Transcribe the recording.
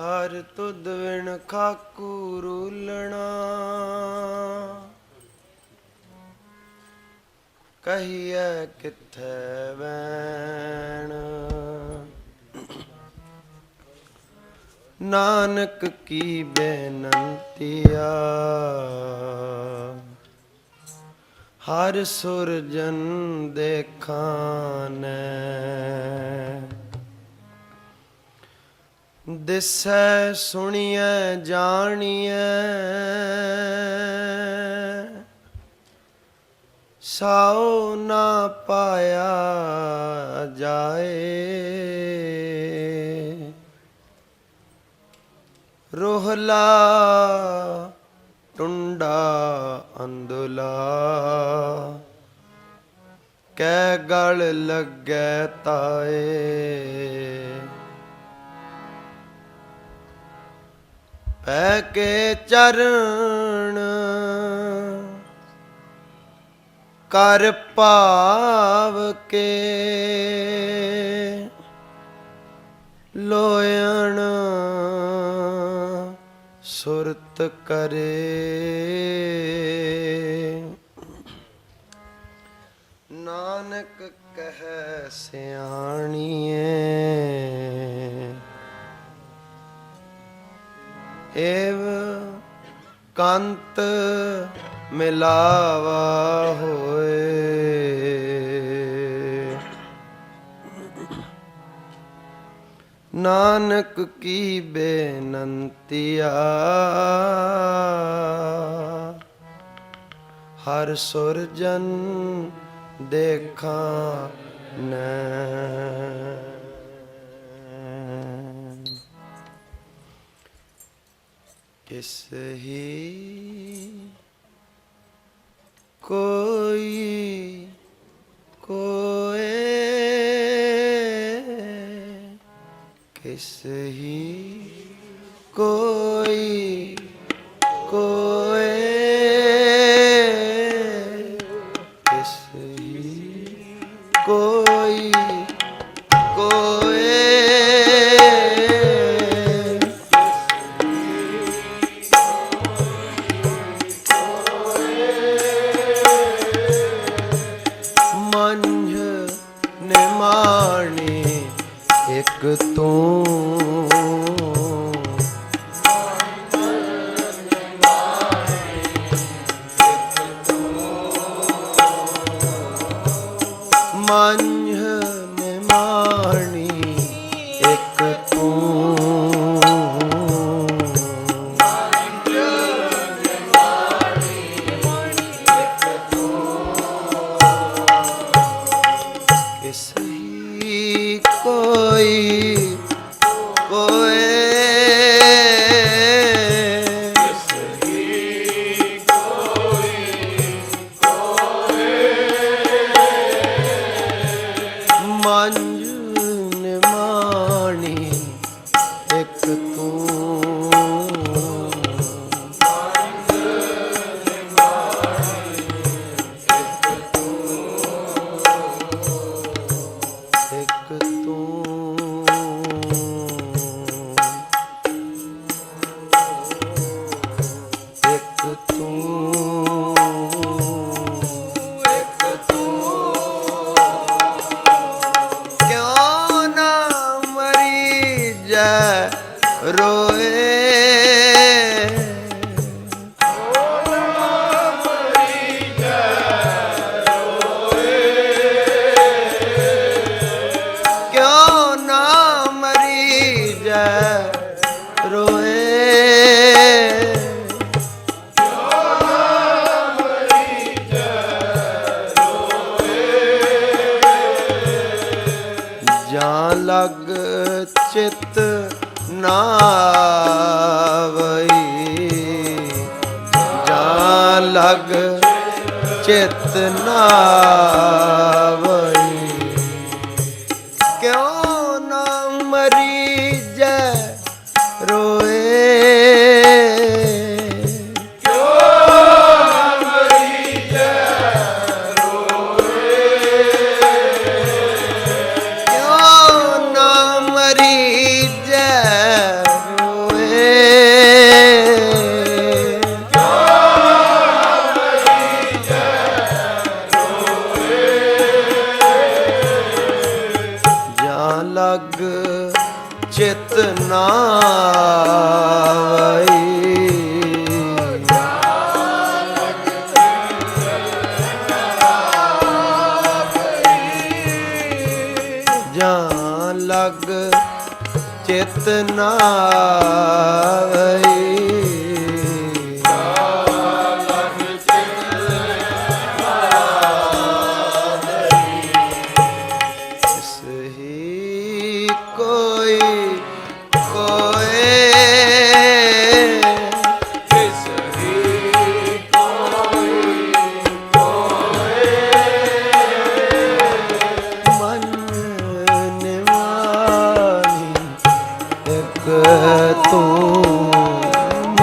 ਹਰ ਤੁਧ ਵਿਣ ਖਾਕੂ ਰੂਲਣਾ। ਕਹੀਐ ਕਿੱਥੇ ਵੈਣ। ਨਾਨਕ ਕੀ ਬੇਨੰਤੀਆ ਹਰ ਸੁਰਜਨ ਦੇਖਾਨੈ ਦਿਸੈ ਸੁਣੀਐ ਜਾਣੀਐ। ਸਾਉ ਨਾ ਪਾਇਆ ਜਾਏ। ਰੋਹਲਾ ਟੁੰਡਾ ਅੰਦੁਲਾ ਕੈ ਗਲ ਲੱਗੈ ਤਾਏ। ਪੈ ਕੇ ਚਰਨ ਕਰ ਭਾਵ ਕੇ ਲੋਇਣ ਸੁਰਤ ਕਰੇ। ਨਾਨਕ ਕਹਿ ਸਿਆਣੀਏ ਏਵ ਕੰਤ ਮਿਲਾਵਾ ਹੋਏ। ਨਾਨਕ ਕੀ ਬੇਨੰਤੀਆ ਹਰ ਸੁਰਜਨ ਦੇਖਾਂ ਕਿਸ ਹੀ ਕੋਈ ਕੋਏ ਕਿਸ ਹੀ ਕੋਈ journey ਮਰੀ ਰੋਏ ਲਗ ਚਿਤ ਨਾ ਵਈ। ਜਾਂ ਲਗ ਚਿਤ ਨਾ ਚਿਤ ਨਾ ਵਈ ਜਾਂ ਲਗ ਚਿਤ ਨਾ